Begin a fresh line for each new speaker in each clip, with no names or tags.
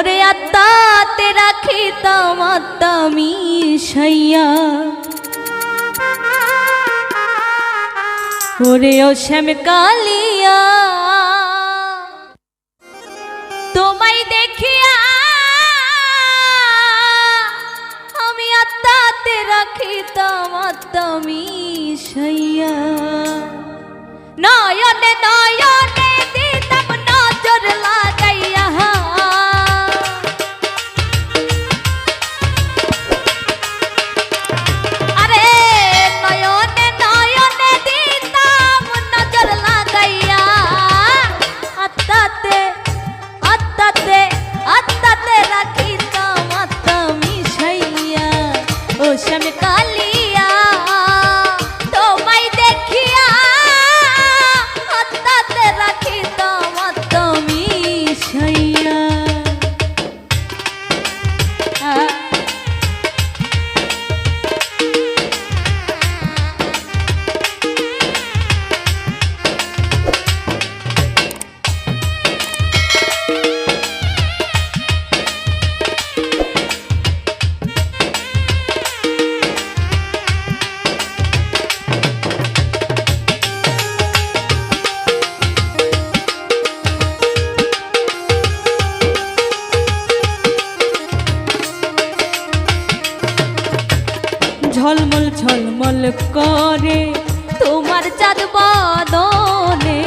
ওরে আত্মাতে রাখিতাম আত্মা মিশাইয়া। ওরে ও শ্যাম কালিয়া, তোমায় দেখিয়া আমি আত্মাতে রাখিতাম আত্মা মিশাইয়া। ঝলমল করে তোমার চাঁদ বদনে,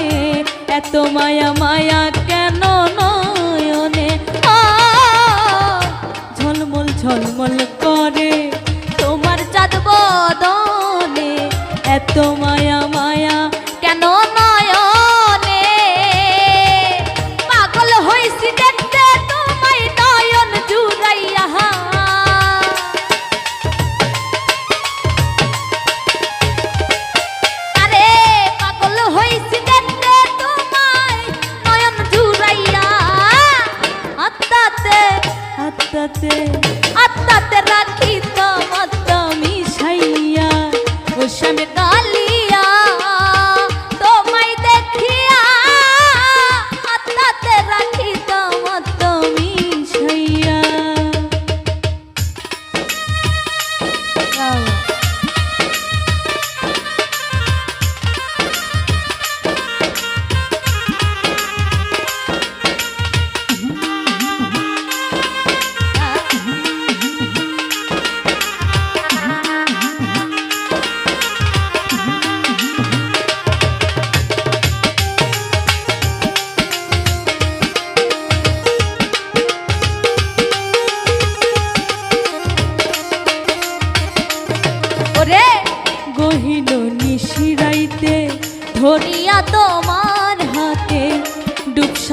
এত মায়া মায়া কেন নয়নে? ঝলমল ঝলমল করে তোমার চাঁদ বদনে, এত মায়া আত্মাতে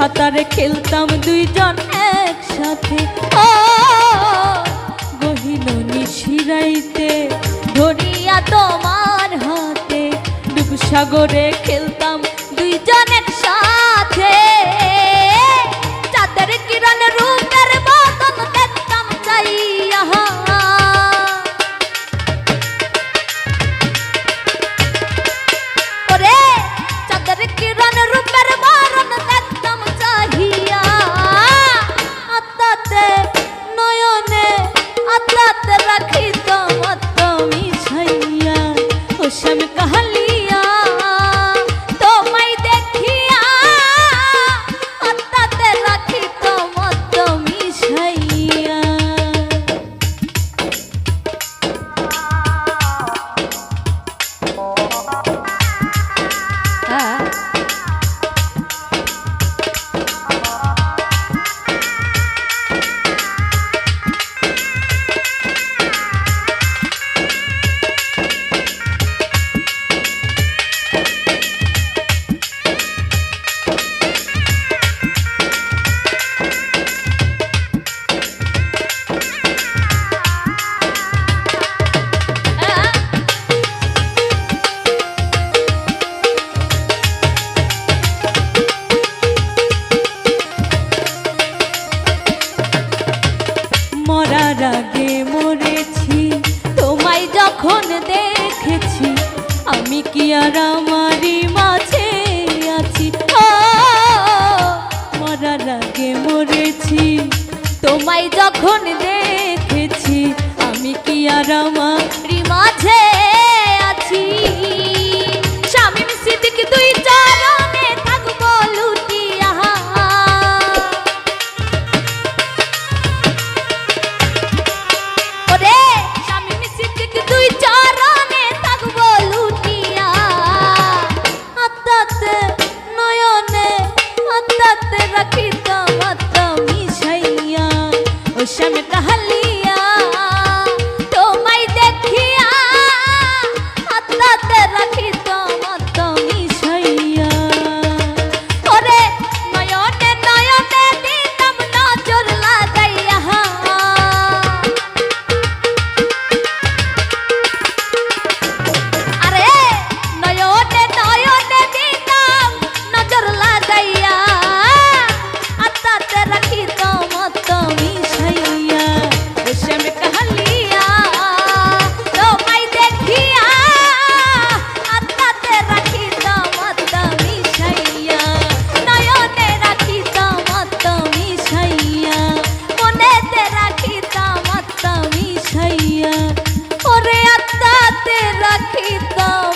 সাঁতারে খেলতাম দুইজন একসাথে। গহিল নিশিরাইতে ধরিয়া তোমার হাতে। ডুব সাগরে খেলতাম দুইজন একসাথে। রাখিতাম আত্মা মিশাইয়া ও শ্যাম কাহালিয়া কি আর আমারই মাঝে আছি? মরার আগে মরেছি। যখন দেখেছি আমি কি আর আমার ও রাখিতাম